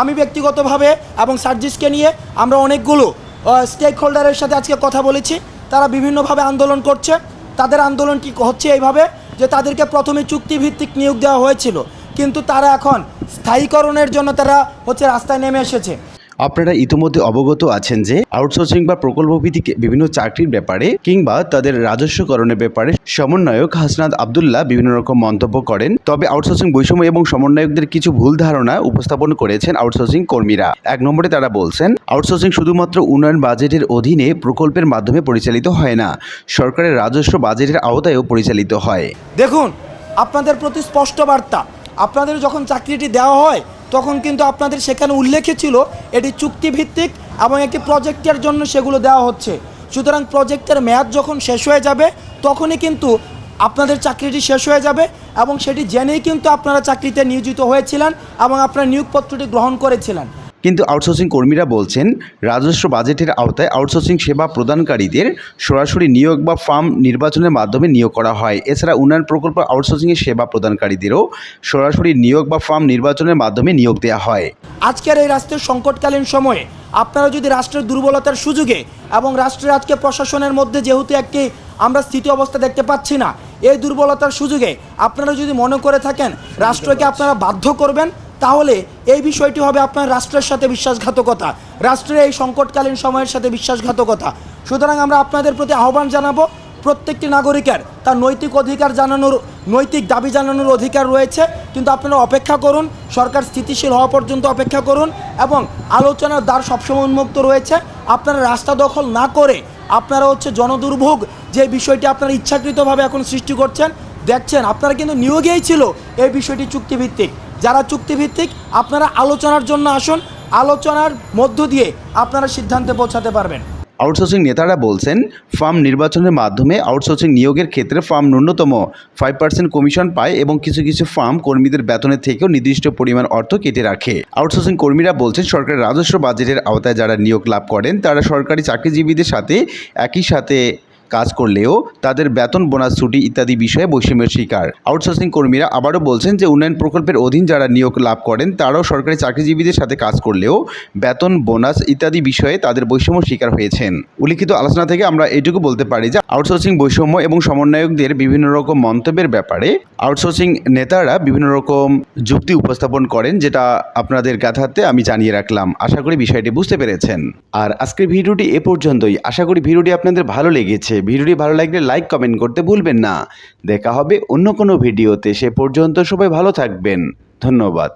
আমি ব্যক্তিগতভাবে এবং সার্জিসকে নিয়ে আমরা অনেকগুলো স্টেক হোল্ডারের সাথে আজকে কথা বলেছি। তারা বিভিন্নভাবে আন্দোলন করছে। তাদের আন্দোলন কি হচ্ছে এইভাবে যে তাদেরকে প্রথমে চুক্তিভিত্তিক নিয়োগ দেওয়া হয়েছিল। কিন্তু তারা এখন স্থায়ীকরণের জন্য তারা হচ্ছে রাস্তায় নেমে এসেছে। আপনারা ইতিমধ্যে অবগত আছেন যে আউটসোর্সিং বা প্রকল্প ভিত্তিক বিভিন্ন চাকরির ব্যাপারে কিংবা তাদের রাজস্বকরণের ব্যাপারে সমন্বয়ক হাসনাদ আবদুল্লাহ বিভিন্ন রকম মন্তব্য করেন। তবে আউটসোর্সিং বৈষম্য এবং সমন্বয়কদের কিছু ভুল ধারণা উপস্থাপন করেছেন আউটসোর্সিং কর্মীরা। এক নম্বরে তারা বলছেন আউটসোর্সিং শুধুমাত্র উন্নয়ন বাজেটের অধীনে প্রকল্পের মাধ্যমে পরিচালিত হয় না, সরকারের রাজস্ব বাজেটের আওতায়ও পরিচালিত হয়। দেখুন, আপনাদের প্রতি স্পষ্ট বার্তা আপনাদের যখন চাকরিটি দেওয়া হয়, তখন কিন্তু আপনাদের সেখানে উল্লেখে ছিল এটি চুক্তিভিত্তিক এবং একটি প্রজেক্টের জন্য সেগুলো দেওয়া হচ্ছে। সুতরাং প্রজেক্টের মেয়াদ যখন শেষ হয়ে যাবে, তখনই কিন্তু আপনাদের চাকরিটি শেষ হয়ে যাবে এবং সেটি জেনেই কিন্তু আপনারা চাকরিতে নিয়োজিত হয়েছিলেন এবং আপনার নিয়োগপত্রটি গ্রহণ করেছিলেন। কিন্তু আউটসোর্সিং কর্মীরা বলছেন, রাজস্ব বাজেটের আওতায় আউটসোর্সিং সেবা প্রদানকারীদের সরাসরি নিয়োগ বা ফার্ম নির্বাচনের মাধ্যমে নিয়োগ করা হয়। এছাড়া উন্নয়ন প্রকল্প আউটসোর্সিংয়ের সেবা প্রদানকারীদেরও সরাসরি নিয়োগ বা ফার্ম নির্বাচনের মাধ্যমে নিয়োগ দেওয়া হয়। আজকের এই রাষ্ট্রের সংকটকালীন সময়ে আপনারা যদি রাষ্ট্রের দুর্বলতার সুযোগে এবং রাষ্ট্রের আজকে প্রশাসনের মধ্যে যেহেতু একটি আমরা স্থিতি অবস্থা দেখতে পাচ্ছি না, এই দুর্বলতার সুযোগে আপনারা যদি মনে করে থাকেন, রাষ্ট্রকে আপনারা বাধ্য করবেন তাহলে এই বিষয়টি হবে আপনার রাষ্ট্রের সাথে বিশ্বাসঘাতকতা, রাষ্ট্রের এই সংকটকালীন সময়ের সাথে বিশ্বাসঘাতকতা। সুতরাং আমরা আপনাদের প্রতি আহ্বান জানাব, প্রত্যেকটি নাগরিকের তার নৈতিক অধিকার জানানোর, নৈতিক দাবি জানানোর অধিকার রয়েছে, কিন্তু আপনারা অপেক্ষা করুন, সরকার স্থিতিশীল হওয়া পর্যন্ত অপেক্ষা করুন এবং আলোচনার দ্বার সবসময় উন্মুক্ত রয়েছে। আপনারা রাস্তা দখল না করে আপনারা হচ্ছে জনদুর্ভোগ যে বিষয়টি আপনারা ইচ্ছাকৃতভাবে এখন সৃষ্টি করছেন দেখছেন, আপনারা কিন্তু নিয়োগেই ছিল এই বিষয়টি চুক্তিভিত্তিক। যারা চুক্তিভিত্তিক, আপনারা আলোচনার জন্য আসুন, আলোচনার মধ্য দিয়ে আপনারা সিদ্ধান্তে পৌঁছাতে পারবেন। আউটসোর্সিং নেতারা বলছেন, ফার্ম নির্বাচনের মাধ্যমে আউটসোর্সিং নিয়োগের ক্ষেত্রে ফার্ম ন্যূনতম ফাইভ পার্সেন্ট কমিশন পায় এবং কিছু কিছু ফার্ম কর্মীদের বেতনের থেকেও নির্দিষ্ট পরিমাণ অর্থ কেটে রাখে। আউটসোর্সিং কর্মীরা বলছেন, সরকারের রাজস্ব বাজেটের আওতায় যারা নিয়োগ লাভ করেন, তারা সরকারি চাকরিজীবীদের সাথে, একই সাথে কাজ করলেও তাদের বেতন, বোনাস, ছুটি ইত্যাদি বিষয়ে বৈষম্যের শিকার। আউটসোর্সিং কর্মীরা আবারও বলছেন যে উন্নয়ন প্রকল্পের অধীন যারা নিয়োগ লাভ করেন, তারাও সরকারি চাকরিজীবীদের সাথে কাজ করলেও বেতন, বোনাস ইত্যাদি বিষয়ে তাদের বৈষম্য শিকার হয়েছেন। উল্লিখিত আলোচনা থেকে আমরা এটুকু বলতে পারি যে আউটসোর্সিং বৈষম্য এবং সমন্বয়কদের বিভিন্ন রকম মন্তব্যের ব্যাপারে আউটসোর্সিং নেতারা বিভিন্ন রকম যুক্তি উপস্থাপন করেন, যেটা আপনাদের গাথাতে আমি জানিয়ে রাখলাম। আশা করি বিষয়টি বুঝতে পেরেছেন। আর আজকের ভিডিওটি এ পর্যন্তই। আশা করি ভিডিওটি আপনাদের ভালো লেগেছে। ভিডিওটি ভালো লাগলে লাইক, কমেন্ট করতে ভুলবেন না। দেখা হবে অন্য কোনো ভিডিওতে। সে পর্যন্ত সবাই ভালো থাকবেন। ধন্যবাদ।